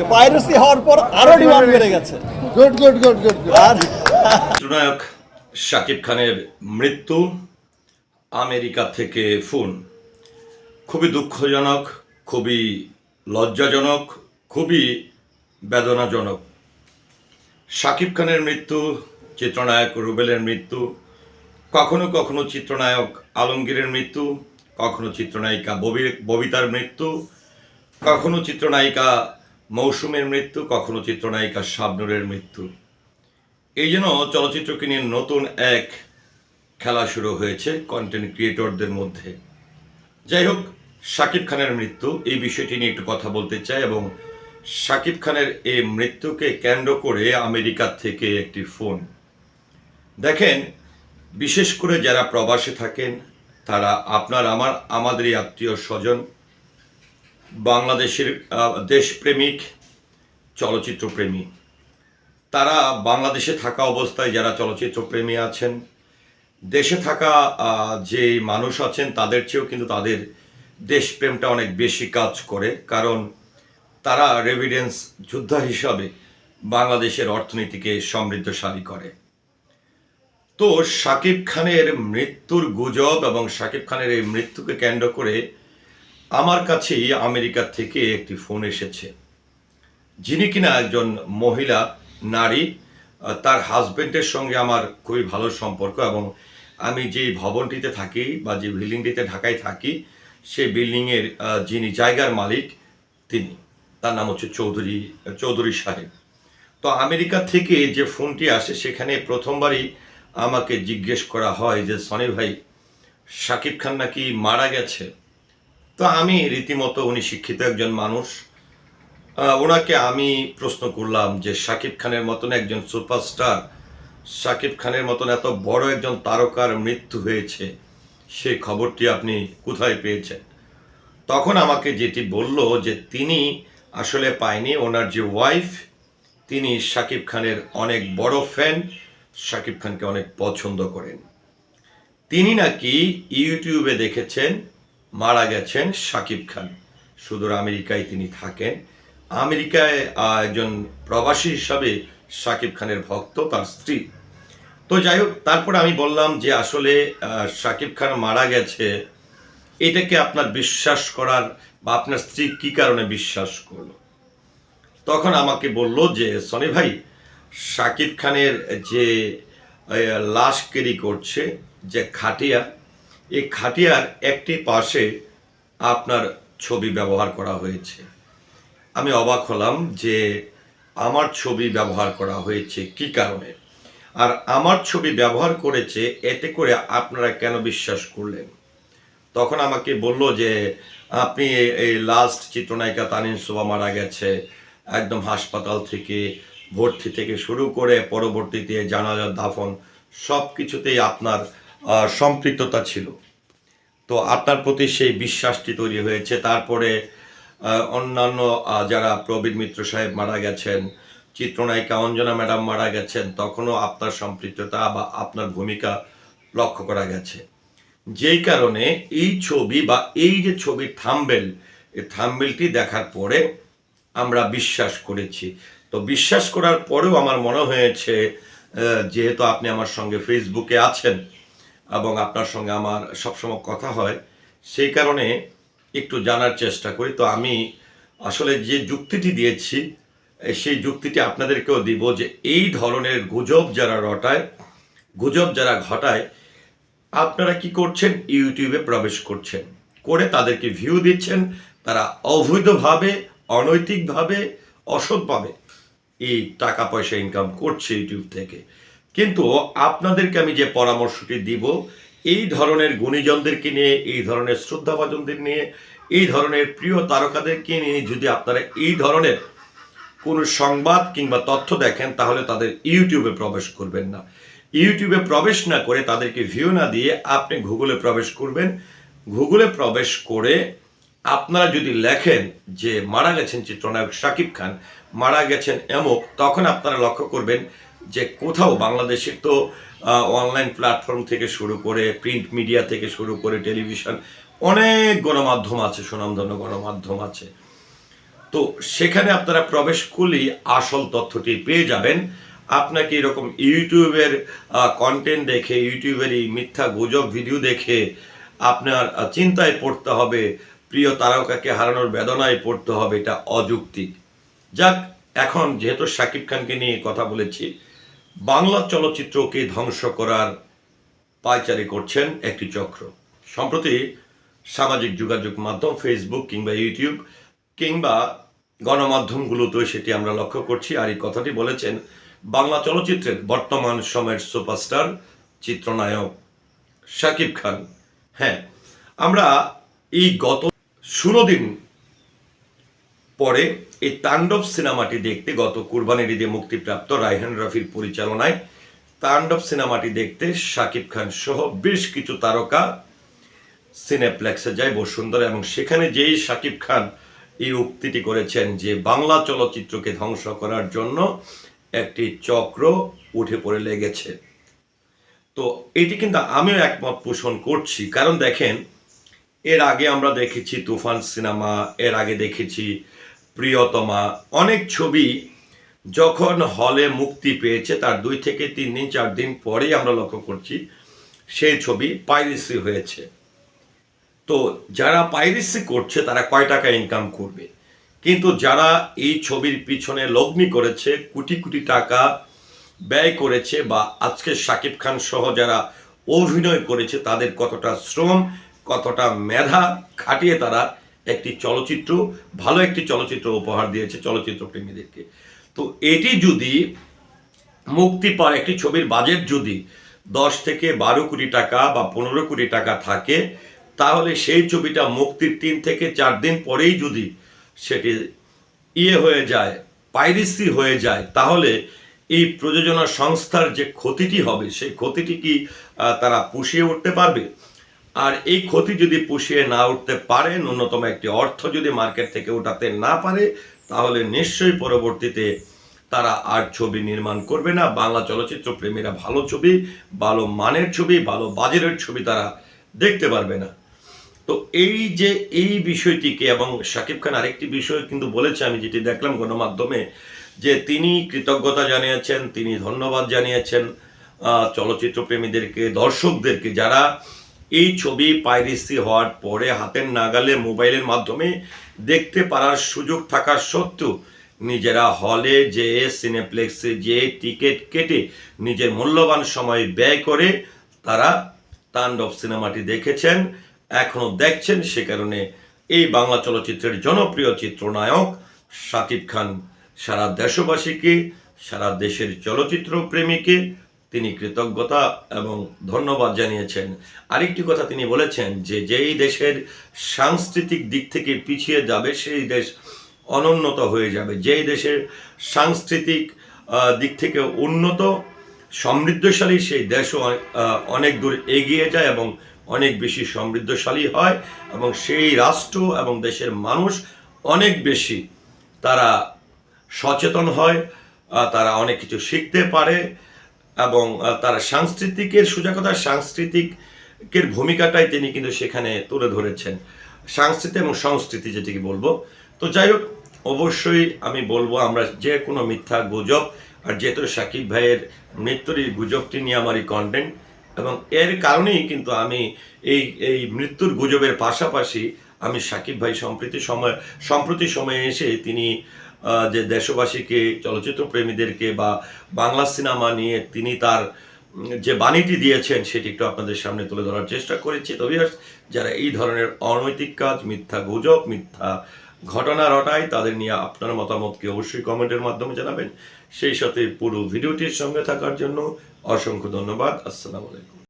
যে পাইরেসি হওয়ার পর আরও ডিমান্ড বেড়ে গেছে। গুড গুড গুড গুড আর চিত্রনায়ক শাকিব খানের মৃত্যু আমেরিকা থেকে ফোন। খুবই দুঃখজনক খুবই লজ্জাজনক খুবই বেদনাজনক। শাকিব খানের মৃত্যু চিত্রনায়ক রুবেলের মৃত্যু কখনো কখনো চিত্রনায়ক আলমগীরের মৃত্যু কখনো চিত্রনায়িকা ববি- ববিতার মৃত্যু কখনো চিত্রনায়িকা মৌসুমের মৃত্যু, কখনো চিত্রনায়িকা শাবনুরের মৃত্যু। এই জন্য চলচ্চিত্রকে নিয়ে নতুন এক খেলা শুরু হয়েছে কন্টেন্ট ক্রিয়েটরদের মধ্যে। যাই হোক, শাকিব খানের মৃত্যু, এই বিষয়টি নিয়ে একটু কথা বলতে চাই এবং শাকিব খানের এই মৃত্যুকে কেন্দ্র করে আমেরিকা থেকে একটি ফোন। দেখেন, বিশেষ করে যারা প্রবাসে থাকেন, তারা আপনার, আমার, আমাদেরই আত্মীয় স্বজন বাংলাদেশের দেশপ্রেমিক, চলচ্চিত্রপ্রেমী। তারা বাংলাদেশে থাকা অবস্থায় যারা চলচ্চিত্র প্রেমী আছেন, দেশে থাকা যে মানুষ আছেন, তাদের চেয়েও কিন্তু তাদের দেশপ্রেমটা অনেক বেশি কাজ করে। কারণ তারা রেভিডেন্স যোদ্ধা হিসাবে বাংলাদেশের অর্থনীতিকে সমৃদ্ধশালী করে। তো শাকিব খানের মৃত্যুর গুজব এবং শাকিব খানের এই মৃত্যুকে কেন্দ্র করে আমার কাছেই আমেরিকা থেকে একটি ফোন এসেছে। যিনি কিনা একজন মহিলা, নারী তার হাজবেন্ডের সঙ্গে আমার খুবই ভালো সম্পর্ক এবং আমি যে ভবনটিতে থাকি বা যে বিল্ডিংটিতে ঢাকায় থাকি, সেই বিল্ডিংয়ের যিনি জায়গার মালিক তিনি, তার নাম হচ্ছে চৌধুরী চৌধুরী সাহেব। তো আমেরিকা থেকে যে ফোনটি আসে, সেখানে প্রথমবারই আমাকে জিজ্ঞেস করা হয় যে সনি ভাই শাকিব খান নাকি মারা গেছে? তো আমি রীতিমতো উনি শিক্ষিত একজন মানুষ। ওনাকে আমি প্রশ্ন করলাম যে শাকিব খানের মতন একজন সুপারস্টার, শাকিব খানের মতন এত বড় একজন তারকার মৃত্যু হয়েছে, সেই খবরটি আপনি কোথায় পেয়েছেন? তখন আমাকে যেটি বলল যে তিনি আসলে পায়নি, ওনার যে ওয়াইফ তিনি শাকিব খানের অনেক বড় ফ্যান শাকিব খানকে অনেক পছন্দ করেন। তিনি নাকি ইউটিউবে দেখেছেন মারা গেছেন শাকিব খান। সুদূর আমেরিকায় তিনি থাকেন। আমেরিকায় একজন প্রবাসী হিসাবে শাকিব খানের ভক্ত, তার স্ত্রী। তো যাই হোক, তারপরে আমি বললাম যে আসলে শাকিব খান মারা গেছে, এটাকে আপনার বিশ্বাস করার বা আপনার স্ত্রী কি কারণে বিশ্বাস করল? তখন আমাকে বলল যে, সনি ভাই, শাকিব খানের যে লাশ কেরি করছে, যে খাটিয়া এই খাটিয়ার একটি পাশে আপনার ছবি ব্যবহার করা হয়েছে। আমি অবাক হলাম যে আমার ছবি ব্যবহার করা হয়েছে কি কারণে? আর আমার ছবি ব্যবহার করেছে এতে করে আপনারা কেন বিশ্বাস করলেন? তখন আমাকে বলল যে, আপনি এই লাস্ট চিত্রনায়িকা তানিন শোভা মারা গেছে। একদম হাসপাতাল থেকে ভর্তি থেকে শুরু করে পরবর্তীতে জানাজা দাফন সব কিছুতেই আপনার সম্পৃক্ততা ছিল। তো আপনার প্রতি সেই বিশ্বাসটি তৈরি হয়েছে। তারপরে অন্যান্য যারা প্রবীর মিত্র সাহেব মারা গেছেন, চিত্রনায়িকা অঞ্জনা ম্যাডাম মারা গেছেন, তখনও আপনার সম্পৃক্ততা বা আপনার ভূমিকা লক্ষ্য করা গেছে। যেই কারণে এই ছবি বা এই যে ছবির থাম্বেল, এই থাম্বেলটি দেখার পরে আমরা বিশ্বাস করেছি। তো বিশ্বাস করার পরেও আমার মনে হয়েছে যেহেতু আপনি আমার সঙ্গে ফেসবুকে আছেন এবং আপনার সঙ্গে আমার সবসময় কথা হয়, সেই কারণে একটু জানার চেষ্টা করি। তো আমি আসলে যে যুক্তিটি দিয়েছি সেই যুক্তিটি আপনাদেরকেও দিব যে এই ধরনের গুজব যারা রটায়, গুজব যারা ঘটায়, আপনারা কি করছেন? ইউটিউবে প্রবেশ করছেন। করে তাদেরকে ভিউ দিচ্ছেন। তারা অবৈধভাবে, অনৈতিকভাবে, অসৎভাবে এই টাকা পয়সা ইনকাম করছে ইউটিউব থেকে। কিন্তু আপনাদেরকে আমি যে পরামর্শটি দিব, এই ধরনের গুণীজনদেরকে নিয়ে, এই ধরনের শ্রদ্ধাভাজনদের নিয়ে, এই ধরনের প্রিয় তারকাদেরকে নিয়ে যদি আপনারা এই ধরনের কোনো সংবাদ কিংবা তথ্য দেখেন, তাহলে তাদের ইউটিউবে প্রবেশ করবেন না। ইউটিউবে প্রবেশ না করে তাদেরকে ভিউ না দিয়ে আপনি গুগলে প্রবেশ করবেন। গুগলে প্রবেশ করে আপনারা যদি লেখেন যে, মারা গেছেন চিত্রনায়ক শাকিব খান, মারা গেছেন এমক, তখন আপনারা লক্ষ্য করবেন যে কোথাও বাংলাদেশের তো অনলাইন প্ল্যাটফর্ম থেকে শুরু করে প্রিন্ট মিডিয়া থেকে শুরু করে টেলিভিশন অনেক গণমাধ্যম আছে, সুনামধন্য গণমাধ্যম আছে। তো সেখানে আপনারা প্রবেশ করলেই আসল তথ্যটি পেয়ে যাবেন। আপনাকে এরকম ইউটিউবের কন্টেন্ট দেখে ইউটিউবের এই মিথ্যা গুজব ভিডিও দেখে আপনার চিন্তায় পড়তে হবে, প্রিয় তারকাকে হারানোর বেদনায় পড়তে হবে, এটা অযৌক্তিক। যাক, এখন যেহেতু শাকিব খানকে নিয়ে কথা বলেছি বাংলা চলচ্চিত্রকে ধ্বংস করার পায়চারি করছেন একটি চক্র। সম্প্রতি সামাজিক যোগাযোগ মাধ্যম ফেসবুক কিংবা ইউটিউব কিংবা গণমাধ্যমগুলোতেও সেটি আমরা লক্ষ্য করছি। আর এই কথাটি বলেছেন বাংলা চলচ্চিত্রের বর্তমান সময়ের সুপারস্টার, চিত্রনায়ক শাকিব খান। হ্যাঁ আমরা এই গত ষোলো দিন পরে এই তাণ্ডব সিনেমাটি দেখতে গত কুরবানির ঈদে মুক্তিপ্রাপ্ত রায়হান রফির পরিচালনায় তাণ্ডব সিনেমাটি দেখতে শাকিব খান সহ বেশ কিছু তারকা সিনেপ্লেক্সে যায় বসুন্ধরা এবং সেখানে যেই শাকিব খান এই উক্তিটি করেছেন যে বাংলা চলচ্চিত্রকে ধ্বংস করার জন্য একটি চক্র উঠে পড়ে লেগেছে। তো এটি কিন্তু আমিও একমত পোষণ করছি। কারণ দেখেন, এর আগে আমরা দেখেছি তুফান সিনেমা, এর আগে দেখেছি প্রিয়তমা, অনেক ছবি যখন হলে মুক্তি পেয়েছে, তার দুই থেকে তিন দিন, চার দিন পরেই আমরা লক্ষ্য করছি, সেই ছবি পাইরেসি হয়েছে। তো যারা পাইরেসি করছে, তারা কয় টাকা ইনকাম করবে? কিন্তু যারা এই ছবির পিছনে লগ্নি করেছে, কোটি কোটি টাকা ব্যয় করেছে বা আজকে শাকিব খান সহ যারা অভিনয় করেছে, তাদের কতটা শ্রম, কতটা মেধা খাটিয়ে তারা একটি চলচ্চিত্র, ভালো একটি চলচ্চিত্র উপহার দিয়েছে চলচ্চিত্র প্রেমীদেরকে। তো এটি যদি মুক্তি পায়, একটি ছবির বাজেট যদি দশ থেকে বারো কোটি টাকা বা পনেরো কোটি টাকা থাকে, তাহলে সেই ছবিটা মুক্তির তিন থেকে চার দিন পরেই যদি সেটি ইয়ে হয়ে যায়, পাইরেসি হয়ে যায়, তাহলে এই প্রযোজনা সংস্থার যে ক্ষতিটি হবে, সেই ক্ষতিটি কি তারা পুষিয়ে উঠতে পারবে? আর এই ক্ষতি যদি পুষিয়ে না উঠতে পারে, ন্যূনতম একটি অর্থ যদি মার্কেট থেকে উঠাতে না পারে, তাহলে নিশ্চয়ই পরবর্তীতে তারা আর ছবি নির্মাণ করবে না। বাংলা চলচ্চিত্র প্রেমীরা ভালো ছবি, ভালো মানের ছবি, ভালো বাজারের ছবি তারা দেখতে পারবে না। তো এই যে এই বিষয়টিকে এবং শাকিব খান আরেকটি বিষয় কিন্তু বলেছে, আমি যেটি দেখলাম গণমাধ্যমে, যে তিনি কৃতজ্ঞতা জানিয়েছেন, তিনি ধন্যবাদ জানিয়েছেন চলচ্চিত্র প্রেমীদেরকে, দর্শকদেরকে, যারা এই ছবি পাইরেসি হওয়ার পরে হাতের নাগালে মোবাইলের মাধ্যমে দেখতে পারার সুযোগ থাকা সত্ত্বেও নিজেরা হলে যে সিনেপ্লেক্সে যে টিকিট কেটে নিজের মূল্যবান সময় ব্যয় করে তারা তাণ্ডব সিনেমাটি দেখেছেন এখনও দেখছেন সে কারণে। এই বাংলা চলচ্চিত্রের জনপ্রিয় চিত্রনায়ক শাকিব খান সারা দেশবাসীকে, সারা দেশের চলচ্চিত্র প্রেমীকে কৃতজ্ঞতা এবং ধন্যবাদ জানিয়েছেন। আরেকটি কথা তিনি বলেছেন যে, যেই দেশের সাংস্কৃতিক দিক থেকে পিছিয়ে যাবে, সেই দেশ অনুন্নত হয়ে যাবে। যেই দেশের সাংস্কৃতিক দিক থেকে উন্নত, সমৃদ্ধশালী, সেই দেশও অনেক- দূর এগিয়ে যায় এবং অনেক বেশি সমৃদ্ধশালী হয় এবং সেই রাষ্ট্র এবং দেশের মানুষ অনেক বেশি তারা সচেতন হয় তারা অনেক কিছু শিখতে পারে এবং তারা সাংস্কৃতিকের সোজা কথা সাংস্কৃতিকের ভূমিকাটাই তিনি কিন্তু সেখানে তুলে ধরেছেন। সাংস্কৃতি এবং সংস্কৃতি যেটিকে বলব। তো যাই হোক, অবশ্যই আমি বলব, আমরা যে কোনো মিথ্যা গুজব আর যেহেতু সাকিব ভাইয়ের মৃত্যুর এই গুজবটি নিয়ে আমার এই কন্টেন্ট এবং এর কারণেই কিন্তু আমি এই এই মৃত্যুর গুজবের পাশাপাশি আমি সাকিব ভাই সম্প্রতি সময়, সম্প্রতি সময়ে এসে তিনি যে দেশবাসীকে চলচ্চিত্র প্রেমীদেরকে বা বাংলা সিনেমা নিয়ে তিনি তার যে বাণীটি দিয়েছেন সেটি একটু আপনাদের সামনে তুলে ধরার চেষ্টা করেছি। তবে যারা এই ধরনের অনৈতিক কাজ, মিথ্যা গুজব, মিথ্যা ঘটনা রটায়, তাদের নিয়ে আপনার মতামতকে অবশ্যই কমেন্টের মাধ্যমে জানাবেন। সেই সাথে পুরো ভিডিওটির সঙ্গে থাকার জন্য অসংখ্য ধন্যবাদ। আসসালামু আলাইকুম।